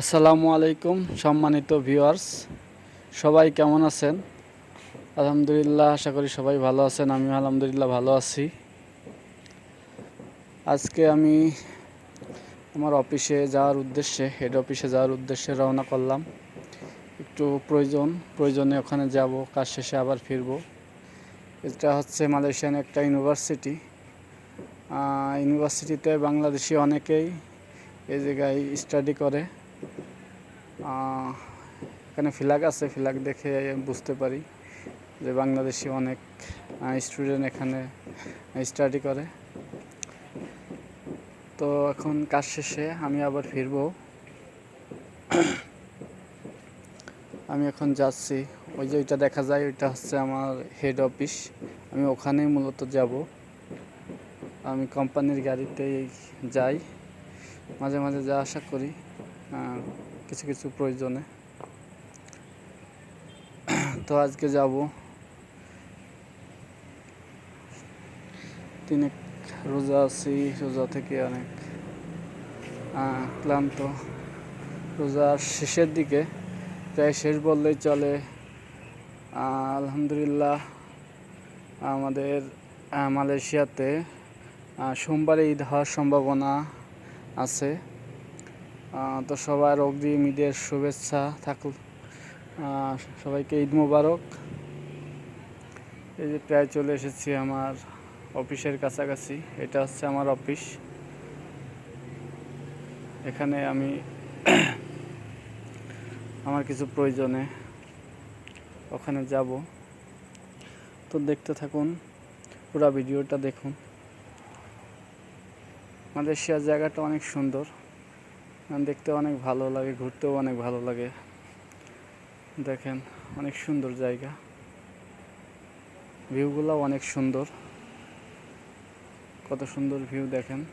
আসসালামু আলাইকুম, সম্মানিত ভিউয়ার্স। সবাই কেমন আছেন? আলহামদুলিল্লাহ, আশা করি সবাই ভালো আছেন আমি আলহামদুলিল্লাহ ভালো আছি। আজকে আমি আমার অফিসে যাওয়ার উদ্দেশ্যে হেড অফিসে যাওয়ার উদ্দেশ্যে রওনা করলাম। একটু প্রয়োজন, প্রয়োজনে ওখানে যাব, কাজ শেষে আবার ফিরব। এটা হচ্ছে মালয়েশিয়ান একটা ইউনিভার্সিটি। ইউনিভার্সিটিতে বাংলাদেশি অনেকেই এই জায়গায় স্টাডি করে। এখানে ফ্ল্যাগ আছে ফ্ল্যাগ দেখে বুঝতে পারি যে বাংলাদেশি অনেক স্টুডেন্ট এখানে স্টাডি করে। তো এখন কাজ শেষে আমি আবার ফিরবো। আমি এখন যাচ্ছি। ওই যে ওইটা দেখা যায়, ওইটা হচ্ছে আমার হেড অফিস আমি ওখানেই মূলত যাব। আমি কোম্পানির গাড়িতেই যাই। মাঝে মাঝে যা আশা করি। কিছু কিছু প্রয়োজনে। তো আজকে যাব তিনে রোজা আছি, রোজা থেকে অনেক ক্লান্ত। রোজার শেষের দিকে প্রায় শেষ বললেই চলে। আলহামদুলিল্লাহ আমাদের মালয়েশিয়াতে সোমবারে ঈদ হওয়ার সম্ভাবনা আছে। তো সবার অগ্রিম ঈদের শুভেচ্ছা থাকুক। সবাইকে ঈদ মোবারক। এই যে প্রায় চলে এসেছি আমার অফিসের কাছাকাছি। এটা হচ্ছে আমার অফিস। এখানে আমি আমার কিছু প্রয়োজনে ওখানে যাব। তো দেখতে থাকুন, পুরো ভিডিওটা দেখুন। মালয়েশিয়ার জায়গাটা অনেক সুন্দর। দেখতে অনেক ভালো লাগে, ঘুরতেও অনেক ভালো লাগে। দেখেন, অনেক সুন্দর জায়গা। ভিউগুলো অনেক সুন্দর। কত সুন্দর ভিউ দেখেন।